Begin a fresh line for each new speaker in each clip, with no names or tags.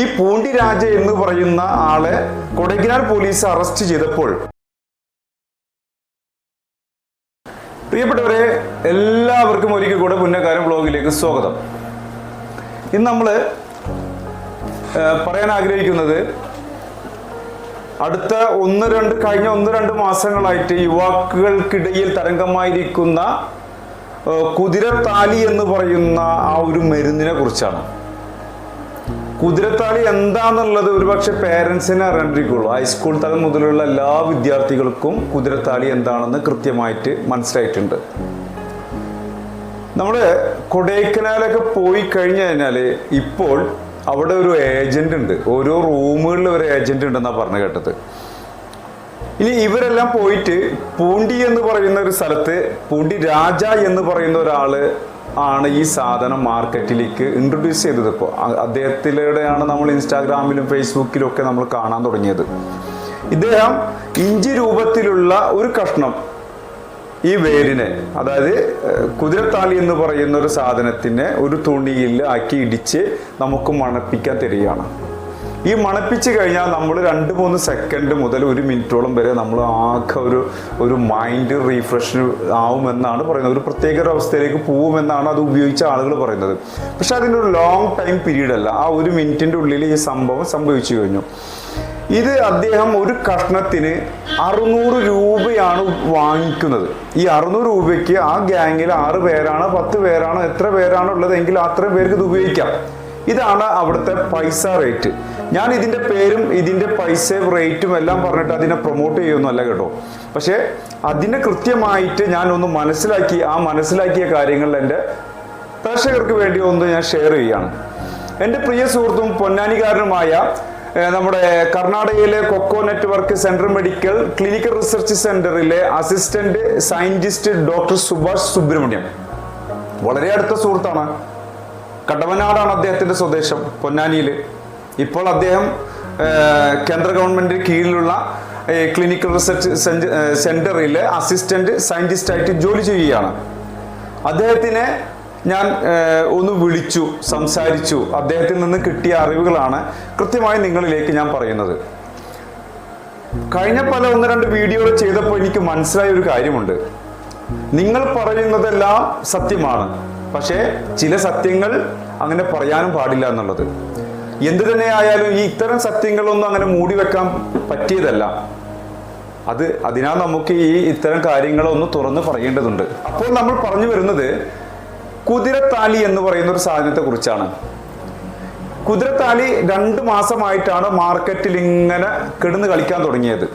ഈ പൂണ്ടി രാജ എന്ന് പറയുന്ന ആളെ കൊടൈക്കനാൽ പോലീസ് അറസ്റ്റ് ചെയ്തപ്പോൾ. പ്രിയപ്പെട്ടവരെ എല്ലാവർക്കും ഒരിക്കൽ കൂടെ പുന്നക്കാരൻ ബ്ലോഗിലേക്ക് സ്വാഗതം. ഇന്ന് നമ്മൾ പറയാൻ ആഗ്രഹിക്കുന്നത് അടുത്ത ഒന്ന് രണ്ട് കഴിഞ്ഞ ഒന്ന് രണ്ട് മാസങ്ങളായിട്ട് യുവാക്കൾക്കിടയിൽ തരംഗമായിരിക്കുന്ന കുതിരത്താലി എന്ന് പറയുന്ന ആ ഒരു മരുന്നിനെ കുറിച്ചാണ്. കുതിരത്താലി എന്താന്നുള്ളത് ഒരുപക്ഷെ പേരൻസിനെ അറിയാണ്ടിരിക്കുള്ളൂ. ഹൈസ്കൂൾ തലം മുതലുള്ള എല്ലാ വിദ്യാർത്ഥികൾക്കും കുതിരത്താളി എന്താണെന്ന് കൃത്യമായിട്ട് മനസ്സിലായിട്ടുണ്ട്. നമ്മൾ കൊടൈക്കനാലൊക്കെ പോയി കഴിഞ്ഞു കഴിഞ്ഞാൽ ഇപ്പോൾ അവിടെ ഒരു ഏജന്റ് ഉണ്ട്. ഓരോ റൂമുകളിൽ ഒരു ഏജന്റ് ഉണ്ടെന്നാണ് പറഞ്ഞു കേട്ടത്. ഇനി ഇവരെല്ലാം പോയിട്ട് പൂണ്ടി എന്ന് പറയുന്ന ഒരു സ്ഥലത്ത് പൂണ്ടി രാജ എന്ന് പറയുന്ന ഒരാൾ ആണ് ഈ സാധനം മാർക്കറ്റിലേക്ക് ഇൻട്രൊഡ്യൂസ് ചെയ്തത് ഇപ്പോൾ അദ്ദേഹത്തിലൂടെയാണ് നമ്മൾ ഇൻസ്റ്റാഗ്രാമിലും ഫേസ്ബുക്കിലും ഒക്കെ നമ്മൾ കാണാൻ തുടങ്ങിയത്. ഇദ്ദേഹം ഇഞ്ചി രൂപത്തിലുള്ള ഒരു കഷ്ണം ഈ വേരിനെ അതായത് കുതിരത്താലി എന്ന് പറയുന്ന ഒരു സാധനത്തിനെ ഒരു തുണിയിൽ ആക്കി ഇടിച്ച് നമുക്ക് മണപ്പിക്കാൻ തരികയാണ്. ഈ മണപ്പിച്ച് കഴിഞ്ഞാൽ നമ്മൾ രണ്ട് മൂന്ന് സെക്കൻഡ് മുതൽ ഒരു മിനിറ്റോളം വരെ നമ്മൾ ആകെ ഒരു ഒരു മൈൻഡ് റീഫ്രഷ് ആവുമെന്നാണ് പറയുന്നത്. ഒരു പ്രത്യേക ഒരു അവസ്ഥയിലേക്ക് പോകുമെന്നാണ് അത് ഉപയോഗിച്ച ആളുകൾ പറയുന്നത്. പക്ഷെ അതിനൊരു ലോങ് ടൈം പീരീഡ് അല്ല. ആ ഒരു മിനിറ്റിന്റെ ഉള്ളിൽ ഈ സംഭവം സംഭവിച്ചു കഴിഞ്ഞു. ഇത് അദ്ദേഹം ഒരു കഷ്ണത്തിന് അറുന്നൂറ് രൂപയാണ് വാങ്ങിക്കുന്നത്. ഈ അറുന്നൂറ് രൂപയ്ക്ക് ആ ഗ്യാങ്ങിൽ ആറ് പേരാണ് പത്ത് പേരാണ് എത്ര പേരാണ് ഉള്ളത് എങ്കിൽ അത്രയും പേർക്ക് ഇത് ഉപയോഗിക്കാം. ഇതാണ് അവിടുത്തെ പൈസ റേറ്റ് ഞാൻ ഇതിന്റെ പേരും ഇതിന്റെ പൈസ റേറ്റും എല്ലാം പറഞ്ഞിട്ട് അതിനെ പ്രൊമോട്ട് ചെയ്യുമെന്നല്ല കേട്ടോ. പക്ഷേ അതിനെ കൃത്യമായിട്ട് ഞാൻ ഒന്ന് മനസ്സിലാക്കി ആ മനസ്സിലാക്കിയ കാര്യങ്ങൾ എന്റെ പ്രേക്ഷകർക്ക് വേണ്ടി ഒന്ന് ഞാൻ ഷെയർ ചെയ്യുകയാണ്. എന്റെ പ്രിയ സുഹൃത്തും പൊന്നാനികാരനുമായ നമ്മുടെ കർണാടകയിലെ cocoa network central medical clinical research സെന്ററിലെ assistant scientist doctor Subhash Subramaniam. വളരെ അടുത്ത സുഹൃത്താണ്. കടവനാടാണ് അദ്ദേഹത്തിന്റെ സ്വദേശം പൊന്നാനിയിൽ ഇപ്പോൾ അദ്ദേഹം കേന്ദ്ര ഗവൺമെന്റിന് കീഴിലുള്ള ക്ലിനിക്കൽ റിസർച്ച് അസിസ്റ്റന്റ് സയന്റിസ്റ്റ് ആയിട്ട് ജോലി ചെയ്യുകയാണ്. അദ്ദേഹത്തിനെ ഞാൻ ഒന്ന് വിളിച്ചു സംസാരിച്ചു. അദ്ദേഹത്തിൽ നിന്ന് കിട്ടിയ അറിവുകളാണ് കൃത്യമായി നിങ്ങളിലേക്ക് ഞാൻ പറയുന്നത്. കഴിഞ്ഞ പല ഒന്ന് രണ്ട് വീഡിയോകൾ ചെയ്തപ്പോൾ എനിക്ക് മനസ്സിലായ ഒരു കാര്യമുണ്ട്. നിങ്ങൾ പറയുന്നതെല്ലാം സത്യമാണ്. പക്ഷേ ചില സത്യങ്ങൾ അങ്ങനെ പറയാനും പാടില്ല എന്നുള്ളത്. എന്തു തന്നെ ആയാലും ഈ ഇത്തരം സത്യങ്ങളൊന്നും അങ്ങനെ മൂടി വെക്കാൻ പറ്റിയതല്ല. അത് അതിനാൽ നമുക്ക് ഈ ഇത്തരം കാര്യങ്ങളൊന്ന് തുറന്ന് പറയേണ്ടതുണ്ട്. അപ്പോൾ നമ്മൾ പറഞ്ഞു വരുന്നത് കുതിരത്താലി എന്ന് പറയുന്ന ഒരു സാധനത്തെ കുറിച്ചാണ് കുതിരത്താലി രണ്ട് മാസമായിട്ടാണ് മാർക്കറ്റിൽ ഇങ്ങനെ കിടന്ന് കളിക്കാൻ തുടങ്ങിയത്.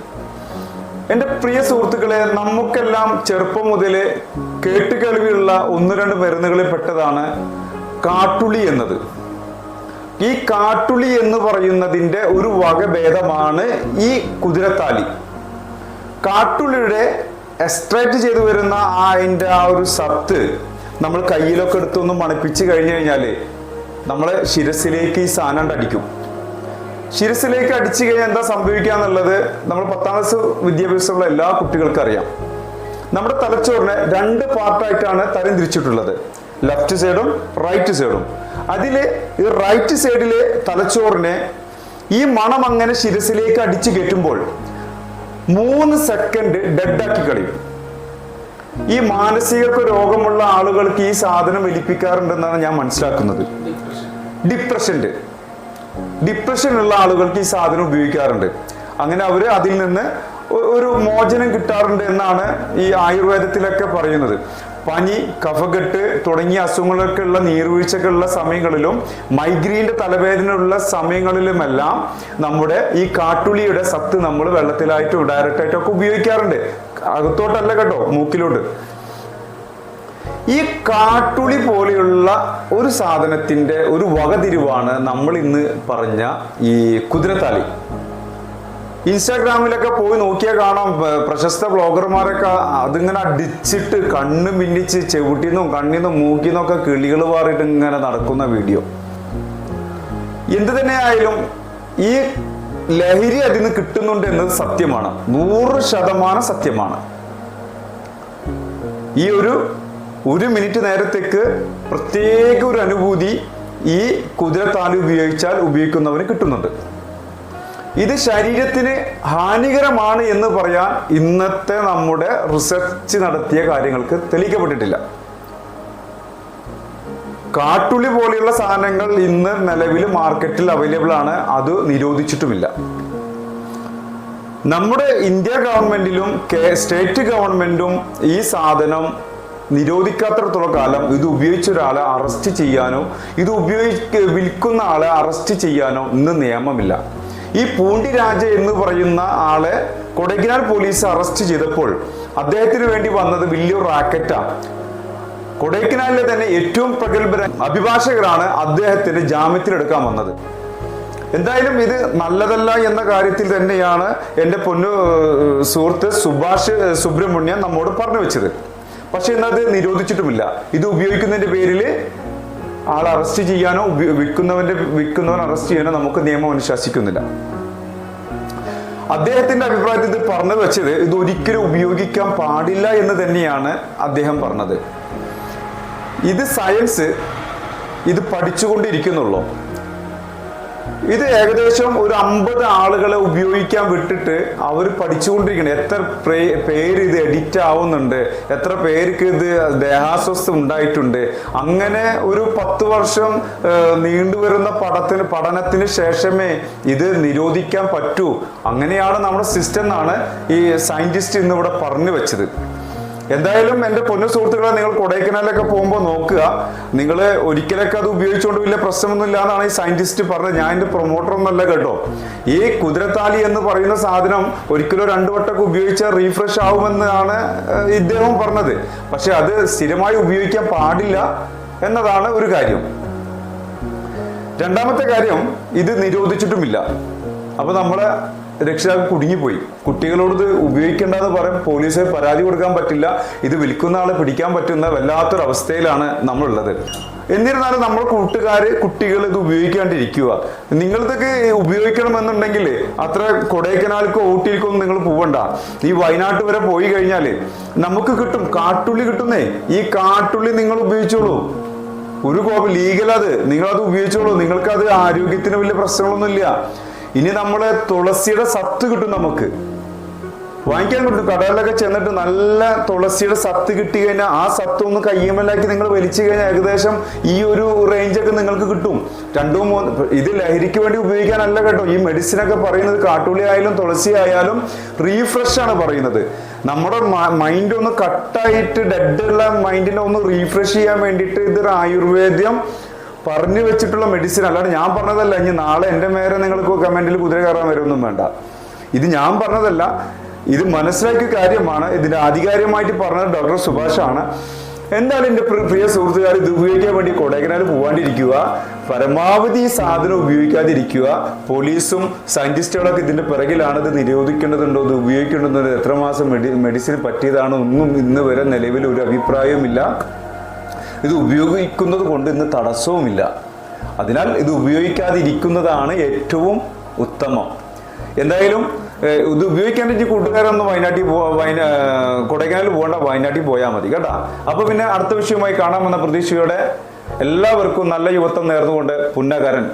എന്റെ പ്രിയ സുഹൃത്തുക്കളെ നമുക്കെല്ലാം ചെറുപ്പം മുതൽ കേട്ടുകേൾവിയുള്ള ഒന്ന് രണ്ട് മരുന്നുകളിൽ പെട്ടതാണ് കാട്ടുളി എന്നത്. ഈ കാട്ടുളി എന്ന് പറയുന്നതിന്റെ ഒരു വകഭേദമാണ് ഈ കുതിരത്താലി. കാട്ടുള്ളിയുടെ എക്സ്ട്രാക്ട് ചെയ്തു വരുന്ന ആ അതിന്റെ ആ ഒരു സത്ത് നമ്മൾ കയ്യിലൊക്കെ എടുത്തൊന്ന് മണപ്പിച്ച് കഴിഞ്ഞു കഴിഞ്ഞാൽ നമ്മളെ ശിരസിലേക്ക് ഈ സാധനം അടിക്കും ശിരസിലേക്ക് അടിച്ചു കഴിഞ്ഞാൽ എന്താ സംഭവിക്കുക എന്നുള്ളത് നമ്മൾ പത്താം ക്ലാസ് വിദ്യാഭ്യാസമുള്ള എല്ലാ കുട്ടികൾക്കും അറിയാം. നമ്മുടെ തലച്ചോറിനെ രണ്ട് പാർട്ടായിട്ടാണ് തരം തിരിച്ചിട്ടുള്ളത് ലെഫ്റ്റ് സൈഡും റൈറ്റ് സൈഡും. അതിൽ ഈ റൈറ്റ് സൈഡിലെ തലച്ചോറിനെ ഈ മണം അങ്ങനെ ശിരസിലേക്ക് അടിച്ചു കയറ്റുമ്പോൾ മൂന്ന് സെക്കൻഡ് ഡെഡാക്കി കളയും. ഈ മാനസിക രോഗമുള്ള ആളുകൾക്ക് ഈ സാധനം വലിപ്പിക്കാറുണ്ടെന്നാണ് ഞാൻ മനസ്സിലാക്കുന്നത്. ഡിപ്രഷന്റെ ഡിപ്രഷൻ ഉള്ള ആളുകൾക്ക് ഈ സാധനം ഉപയോഗിക്കാറുണ്ട്. അങ്ങനെ അവർ അതിൽ നിന്ന് ഒരു മോചനം കിട്ടാറുണ്ട് എന്നാണ് ഈ ആയുർവേദത്തിലൊക്കെ പറയുന്നത്. പനി കഫകെട്ട് തുടങ്ങിയ അസുഖങ്ങളൊക്കെ ഉള്ള നീർവീഴ്ചകളുള്ള സമയങ്ങളിലും മൈഗ്രീന്റെ തലവേദനയുള്ള സമയങ്ങളിലുമെല്ലാം നമ്മുടെ ഈ കാട്ടുള്ളിയുടെ സത്ത് നമ്മൾ വെള്ളത്തിലായിട്ടും ഡയറക്റ്റ് ആയിട്ടും ഒക്കെ ഉപയോഗിക്കാറുണ്ട്. അകത്തോട്ടല്ല കേട്ടോ മൂക്കിലോട്ട്. ഈ കാട്ടുളി പോലെയുള്ള ഒരു സാധനത്തിന്റെ ഒരു വകതിരിവാണ് നമ്മൾ ഇന്ന് പറഞ്ഞ ഈ കുതിരത്താലി. ഇൻസ്റ്റാഗ്രാമിലൊക്കെ പോയി നോക്കിയാൽ കാണാം. പ്രശസ്ത ബ്ലോഗർമാരൊക്കെ അതിങ്ങനെ അടിച്ചിട്ട് കണ്ണ് മിന്നിച്ച് ചെവിട്ടിന്നും കണ്ണിന്നും മൂക്കിന്നൊക്കെ കിളികൾ പാറിയിട്ട് ഇങ്ങനെ നടക്കുന്ന വീഡിയോ. എന്ത് തന്നെ ആയാലും ഈ ലഹരി അതിൽ നിന്ന് കിട്ടുന്നുണ്ട് എന്നത് സത്യമാണ്. നൂറ് ശതമാനം സത്യമാണ്. ഈ ഒരു ഒരു മിനിറ്റ് നേരത്തേക്ക് പ്രത്യേക ഒരു അനുഭൂതി ഈ കുതിരത്താലി ഉപയോഗിച്ചാൽ ഉപയോഗിക്കുന്നവന് കിട്ടുന്നുണ്ട്. ഇത് ശരീരത്തിന് ഹാനികരമാണ് എന്ന് പറയാൻ ഇന്നത്തെ നമ്മുടെ റിസർച്ച് നടത്തിയ കാര്യങ്ങൾക്ക് തെളിയിക്കപ്പെട്ടിട്ടില്ല. കാട്ടുള്ളി പോലെയുള്ള സാധനങ്ങൾ ഇന്ന് നിലവിൽ മാർക്കറ്റിൽ അവൈലബിൾ ആണ്. അത് നിരോധിച്ചിട്ടുമില്ല. നമ്മുടെ ഇന്ത്യ ഗവൺമെന്റിലും സ്റ്റേറ്റ് ഗവൺമെന്റും ഈ സാധനം നിരോധിക്കാത്തിടത്തോളം കാലം ഇത് ഉപയോഗിച്ച ഒരാളെ അറസ്റ്റ് ചെയ്യാനോ ഇത് ഉപയോഗിക്ക വിൽക്കുന്ന ആളെ അറസ്റ്റ് ചെയ്യാനോ ഇന്ന് നിയമമില്ല. ഈ പൂണ്ടി രാജ എന്ന് പറയുന്ന ആളെ കൊടൈക്കനാൽ പോലീസ് അറസ്റ്റ് ചെയ്തപ്പോൾ അദ്ദേഹത്തിന് വേണ്ടി വന്നത് വലിയൊരു റാക്കറ്റാണ് കൊടൈക്കനാലിലെ തന്നെ ഏറ്റവും പ്രഗത്ഭര അഭിഭാഷകരാണ് അദ്ദേഹത്തിന്റെ ജാമ്യത്തിലെടുക്കാൻ വന്നത്. എന്തായാലും ഇത് നല്ലതല്ല എന്ന കാര്യത്തിൽ തന്നെയാണ് എന്റെ പൊന്നു സുഹൃത്ത് സുഭാഷ് സുബ്രഹ്മണ്യം നമ്മോട് പറഞ്ഞു വെച്ചത്. പക്ഷെ എന്നത് നിരോധിച്ചിട്ടുമില്ല. ഇത് ഉപയോഗിക്കുന്നതിന്റെ പേരിൽ ആൾ അറസ്റ്റ് ചെയ്യാനോ വിൽക്കുന്നവന്റെ വിൽക്കുന്നവൻ അറസ്റ്റ് ചെയ്യാനോ നമുക്ക് നിയമം അനുശാസിക്കുന്നില്ല. അദ്ദേഹത്തിന്റെ അഭിപ്രായത്തിൽ ഇത് പറഞ്ഞു വെച്ചത് ഇത് ഒരിക്കലും ഉപയോഗിക്കാൻ പാടില്ല എന്ന് തന്നെയാണ് അദ്ദേഹം പറഞ്ഞത്. ഇത് സയൻസ് ഇത് പഠിച്ചുകൊണ്ടിരിക്കുന്നുള്ളൂ. ഇത് ഏകദേശം ഒരു അമ്പത് ആളുകളെ ഉപയോഗിക്കാൻ വിട്ടിട്ട് അവർ പഠിച്ചുകൊണ്ടിരിക്കണം. എത്ര പേര് ഇത് എഡിറ്റ് ആവുന്നുണ്ട് എത്ര പേർക്ക് ഇത് ദേഹാസ്വസ്ഥ ഉണ്ടായിട്ടുണ്ട്. അങ്ങനെ ഒരു പത്ത് വർഷം നീണ്ടുവരുന്ന പഠത്തിന് പഠനത്തിന് ശേഷമേ ഇത് നിരോധിക്കാൻ പറ്റൂ. അങ്ങനെയാണ് നമ്മുടെ സിസ്റ്റം എന്നാണ് ഈ സയന്റിസ്റ്റ് ഇന്ന് ഇവിടെ പറഞ്ഞു വെച്ചത്. എന്തായാലും എന്റെ പൊന്നു സുഹൃത്തുക്കളെ നിങ്ങൾ കൊടൈക്കനാലൊക്കെ പോകുമ്പോൾ നോക്കുക. നിങ്ങൾ ഒരിക്കലൊക്കെ അത് ഉപയോഗിച്ചുകൊണ്ട് വലിയ പ്രശ്നമൊന്നും ഇല്ല എന്നാണ് ഈ സയന്റിസ്റ്റ് പറഞ്ഞത്. ഞാൻ എന്റെ പ്രൊമോട്ടർ ഒന്നല്ല കേട്ടോ. ഈ കുതിരത്താലി എന്ന് പറയുന്ന സാധനം ഒരിക്കലും രണ്ടു വട്ടമൊക്കെ ഉപയോഗിച്ചാൽ റീഫ്രഷ് ആവുമെന്നാണ് ഇദ്ദേഹം പറഞ്ഞത്. പക്ഷെ അത് സ്ഥിരമായി ഉപയോഗിക്കാൻ പാടില്ല എന്നതാണ് ഒരു കാര്യം. രണ്ടാമത്തെ കാര്യം ഇത് നിരോധിച്ചിട്ടുമില്ല. അപ്പൊ നമ്മളെ രക്ഷിതാക്കൾ കുടുങ്ങിപ്പോയി. കുട്ടികളോട് ഇത് ഉപയോഗിക്കേണ്ടെന്ന് പറയും പോലീസ് പരാതി കൊടുക്കാൻ പറ്റില്ല. ഇത് വിൽക്കുന്ന ആളെ പിടിക്കാൻ പറ്റുന്ന വല്ലാത്തൊരു അവസ്ഥയിലാണ് നമ്മളുള്ളത്. എന്നിരുന്നാലും നമ്മൾ കൂട്ടുകാര് കുട്ടികൾ ഇത് ഉപയോഗിക്കാണ്ടിരിക്കുക. നിങ്ങളിതൊക്കെ ഉപയോഗിക്കണമെന്നുണ്ടെങ്കിൽ അത്ര കൊടൈക്കനാൽക്കോ ഊട്ടിയിൽക്കോ ഒന്നും നിങ്ങൾ പോവണ്ട. ഈ വയനാട്ട് വരെ പോയി കഴിഞ്ഞാൽ നമുക്ക് കിട്ടും. കാട്ടുള്ളി കിട്ടുന്നേ. ഈ കാട്ടുള്ളി നിങ്ങൾ ഉപയോഗിച്ചോളൂ. ഒരു കോപ്പ് ലീഗൽ അത്. നിങ്ങൾ അത് ഉപയോഗിച്ചോളൂ. നിങ്ങൾക്ക് അത് ആരോഗ്യത്തിന് വലിയ പ്രശ്നങ്ങളൊന്നുമില്ല. ഇനി നമ്മൾ തുളസിയുടെ സത്ത് കിട്ടും നമുക്ക്. വാങ്ങിക്കാൻ കിട്ടും കടകളിലൊക്കെ ചെന്നിട്ട് നല്ല തുളസിയുടെ സത്ത് കിട്ടി കഴിഞ്ഞാൽ ആ സത്ത് ഒന്ന് കയ്യമ്മലാക്കി നിങ്ങൾ വലിച്ചു കഴിഞ്ഞാൽ ഏകദേശം ഈ ഒരു റേഞ്ചൊക്കെ നിങ്ങൾക്ക് കിട്ടും. രണ്ടോ മൂന്ന് ഇത് ലഹരിക്ക് വേണ്ടി ഉപയോഗിക്കാനല്ല കേട്ടോ. ഈ മെഡിസിൻ ഒക്കെ പറയുന്നത് കാട്ടുള്ളി ആയാലും തുളസി ആയാലും റീഫ്രഷ് ആണ് പറയുന്നത്. നമ്മുടെ മൈൻഡ് ഒന്ന് കട്ടായിട്ട് ഡെഡ് ഉള്ള മൈൻഡിനെ ഒന്ന് റീഫ്രഷ് ചെയ്യാൻ വേണ്ടിയിട്ട് ഇതൊരു ആയുർവേദ്യം പറഞ്ഞു വെച്ചിട്ടുള്ള മെഡിസിൻ അല്ലാണ്ട് ഞാൻ പറഞ്ഞതല്ല ഇനി നാളെ എന്റെ മേരെ നിങ്ങൾക്ക് കമന്റിൽ കുതിര കയറാൻ വരുമൊന്നും വേണ്ട. ഇത് ഞാൻ പറഞ്ഞതല്ല ഇത് മനസ്സിലാക്കിയ കാര്യമാണ്. ഇതിന്റെ ആധികാരികമായിട്ട് പറഞ്ഞത് ഡോക്ടർ സുഭാഷ് ആണ് എന്തായാലും എന്റെ പ്രിയ സുഹൃത്തുക്കാർ ഇത് ഉപയോഗിക്കാൻ വേണ്ടി കൊടൈക്കനാൽ പോകാണ്ടിരിക്കുക പരമാവധി സാധനം ഉപയോഗിക്കാതിരിക്കുക. പോലീസും സയന്റിസ്റ്റുകളൊക്കെ ഇതിന്റെ പിറകിലാണ് ഇത് നിരോധിക്കേണ്ടതുണ്ടോ ഇത് ഉപയോഗിക്കേണ്ടതുണ്ടോ എത്ര മാസം മെഡി മെഡിസിൻ പറ്റിയതാണോ ഒന്നും ഇന്ന് വരെ നിലവിൽ ഒരു അഭിപ്രായവുമില്ല. ഇത് ഉപയോഗിക്കുന്നത് കൊണ്ട് ഇന്ന് തടസ്സവുമില്ല. അതിനാൽ ഇത് ഉപയോഗിക്കാതിരിക്കുന്നതാണ് ഏറ്റവും ഉത്തമം. എന്തായാലും ഇത് ഉപയോഗിക്കാൻ വേണ്ടി കൂട്ടുകാരൊന്നും വയനാട്ടിൽ വയനാ കൊടൈക്കനാലിൽ പോകേണ്ട വയനാട്ടിൽ പോയാൽ മതി കേട്ടാ? അപ്പോൾ പിന്നെ അടുത്ത വിഷയമായി കാണാമെന്ന പ്രതീക്ഷയോടെ എല്ലാവർക്കും നല്ല യുവത്വം നേർന്നുകൊണ്ട് പുന്നകരൻ